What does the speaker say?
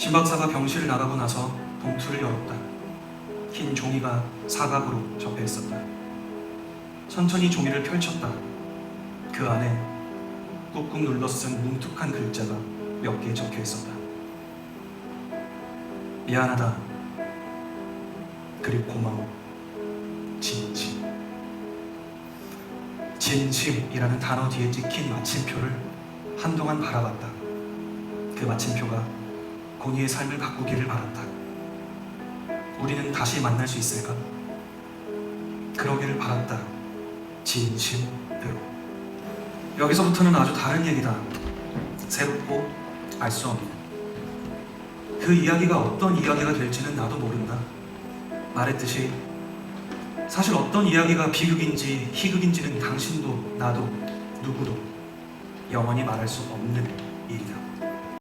신 박사가 병실을 나가고 나서 봉투를 열었다. 흰 종이가 사각으로 접혀 있었다. 천천히 종이를 펼쳤다. 그 안에 꾹꾹 눌러 쓴 뭉툭한 글자가 몇 개 적혀 있었다. 미안하다. 그리고 고마워. 진심. 진심이라는 단어 뒤에 찍힌 마침표를 한동안 바라봤다. 그 마침표가 고니의 삶을 바꾸기를 바랐다. 우리는 다시 만날 수 있을까? 그러기를 바랐다. 진심으로. 여기서부터는 아주 다른 얘기다. 새롭고 알 수 없는. 그 이야기가 어떤 이야기가 될지는 나도 모른다. 말했듯이 사실 어떤 이야기가 비극인지 희극인지는 당신도 나도 누구도 영원히 말할 수 없는